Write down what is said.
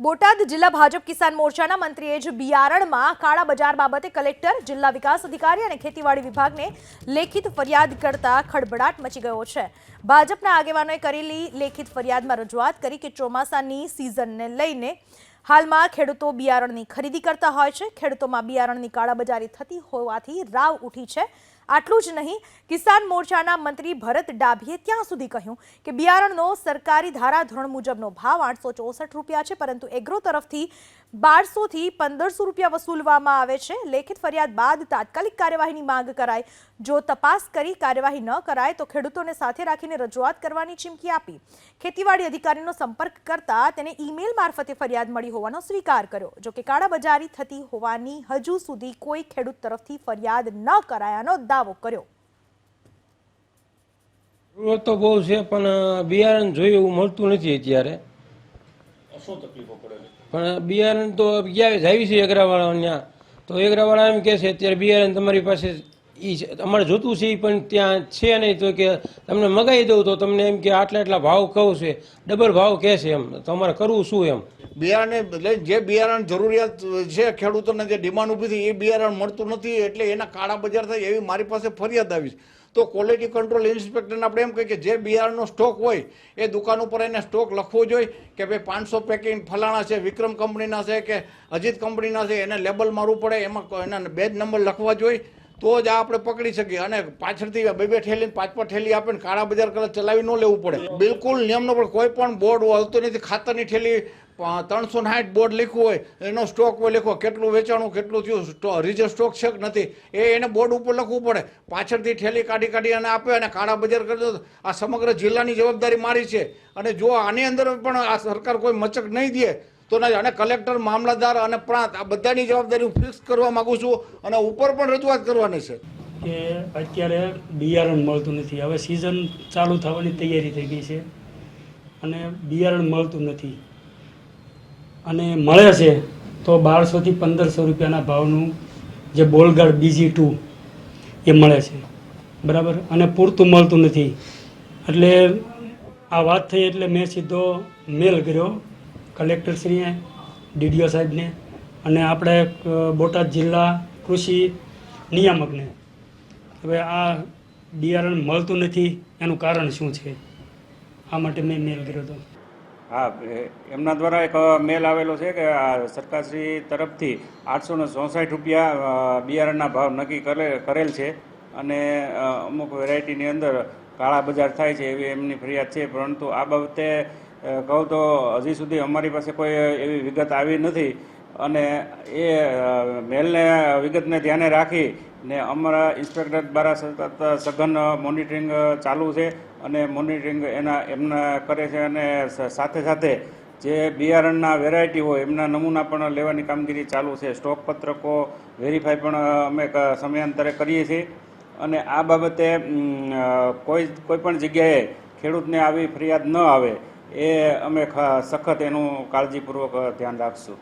બોટાદ જિલ્લા ભાજપ કિસાન મોરચાના મંત્રીએ જ બિયારણમાં કાળા બજાર બાબતે કલેક્ટર, જિલ્લા વિકાસ અધિકારી અને ખેતીવાડી વિભાગને લેખિત ફરિયાદ કરતા ખળભળાટ મચી ગયો છે. ભાજપના આગેવાનોએ કરેલી લેખિત ફરિયાદમાં રજૂઆત કરી કે ચોમાસાની સિઝનને લઈને હાલમાં ખેડૂતો બિયારણની ખરીદી કરતા હોય છે. ખેડૂતોમાં બિયારણની કાળાબજારી થતી હોવાથી રાવ ઉઠી છે. આટલું જ નહીં, કિસાન મોરચાના મંત્રી ભરત ડાભીએ ત્યાં સુધી કહ્યું કે બિયારણનો સરકારી ધારાધોરણ મુજબનો ભાવ આઠસો ચોસઠ રૂપિયા છે, પરંતુ એગ્રો તરફથી બારસોથી પંદરસો રૂપિયા વસૂલવામાં આવે છે. લેખિત ફરિયાદ બાદ તાત્કાલિક કાર્યવાહીની માંગ કરાય જો તપાસ કરી કાર્યવાહી ન કરાય, તો ખેડૂતોને સાથે રાખીને રજૂઆત કરવાની ચીમકી આપી. ખેતીવાડી અધિકારીનો સંપર્ક કરતા તેને ઈમેલ મારફતે ફરિયાદ મળી હોવાનો સ્વીકાર કર્યો. જોકે કાળાબજારી થતી હોવાની હજુ સુધી કોઈ ખેડૂત તરફથી ફરિયાદ ન કરાયાનો દાવો કર્યો. જરૂરત તો બહુ છે પણ બિયારણ જોયું એવું મળતું નથી અત્યારે. શું તકલીફો પડે પણ બિયારણ તો ક્યાં જાવી છે એગરાવાળા ત્યાં તો એગરાવાળા એમ કહે છે અત્યારે બિયારણ તમારી પાસે છે. અમારે જોતું છે એ પણ ત્યાં છે નહીં તો કે તમને મગાવી દઉં તો તમને એમ કે આટલા આટલા ભાવ કહું છે. ડબલ ભાવ કહે છે એમ. તો અમારે કરવું શું એમ? બિયારણ લઈને જે બિયારણ જરૂરિયાત છે, ખેડૂતોને જે ડિમાન્ડ ઊભી થઈ, એ બિયારણ મળતું નથી એટલે એના કાળા બજાર થાય એવી મારી પાસે ફરિયાદ આવી છે. તો ક્વોલિટી કંટ્રોલ ઇન્સ્પેક્ટરને આપણે એમ કહીએ કે જે બિયારણનો સ્ટોક હોય, એ દુકાન ઉપર એને સ્ટોક લખવો જોઈએ કે ભાઈ પાંચસો પેકિંગ ફલાણા છે, વિક્રમ કંપનીના છે કે અજીત કંપનીના છે, એને લેબલ મારવું પડે, એમાં એના બે જ નંબર લખવા જોઈએ. તો જ આપણે પકડી શકીએ. અને પાછળથી બે બે ઠેલી પાંચ પાંચ ઠેલી આપે ને કાળા બજાર કલર ચલાવી ન લેવું પડે. બિલકુલ નિયમનો પણ કોઈ પણ બોર્ડ આવતો નથી. ખાતરની ઠેલી ત્રણસો સાઠ બોર્ડ લખ્યું હોય, એનો સ્ટોક હોય, લખો કેટલું વેચાણું, કેટલું થયું રિઝર્વ સ્ટોક છે કે નથી, એ એને બોર્ડ ઉપર લખવું પડે. પાછળથી ઠેલી કાઢી કાઢી અને આપે અને કાળા બજાર કરજો આ સમગ્ર જિલ્લાની જવાબદારી મારી છે. અને જો આની અંદર પણ આ સરકાર કોઈ મચક નહીં દે તો અને કલેક્ટર, મામલતદાર અને પ્રાંત, આ બધાની જવાબદારી હું ફિક્સ કરવા માગું છું અને ઉપર પણ રજૂઆત કરવાની છે. કે અત્યારે બિયારણ મળતું નથી. હવે સિઝન ચાલુ થવાની તૈયારી થઈ ગઈ છે અને બિયારણ મળતું નથી. અને મળે છે તો બારસોથી પંદરસો રૂપિયાના ભાવનું જે બોલગાડ બીજી ટુ એ મળે છે. બરાબર? અને પૂરતું મળતું નથી. એટલે આ વાત થઈ એટલે મેં સીધો મેલ કર્યો. કલેક્ટરશ્રીએ, ડીડીઓ સાહેબને અને આપણે બોટાદ જિલ્લા કૃષિ નિયામકને. હવે આ બિયારણ મળતું નથી, એનું કારણ શું છે? આ માટે મેં મેલ કર્યો હતો. હા એમના દ્વારા એક મેલ આવેલો છે કે સરકારશ્રી તરફથી આઠસો ને ચોસઠ રૂપિયા બિયારણના ભાવ નક્કી કરે, કરેલ છે. અને અમુક વેરાયટીની અંદર કાળા બજાર થાય છે એવી એમની ફરિયાદ છે. પરંતુ આ બાબતે કહું તો હજી સુધી અમારી પાસે કોઈ એવી વિગત આવી નથી. અને એ મેલને વિગતને ધ્યાને રાખી ને અમારા ઇન્સ્પેક્ટર દ્વારા સતત સઘન મોનિટરિંગ ચાલુ છે અને મોનિટરિંગ એના, એમના કરે છે અને સાથે સાથે જે બિયારણના વેરાયટી હોય એમના નમૂના પણ લેવાની કામગીરી ચાલુ છે. સ્ટોક પત્રકો વેરીફાઈ પણ અમે સમયાંતરે કરીએ છીએ. અને આ બાબતે કોઈ કોઈ પણ જગ્યાએ ખેડૂતને આવી ફરિયાદ ન આવે. એ અમે સખત એનું કાળજીપૂર્વક ધ્યાન રાખશું.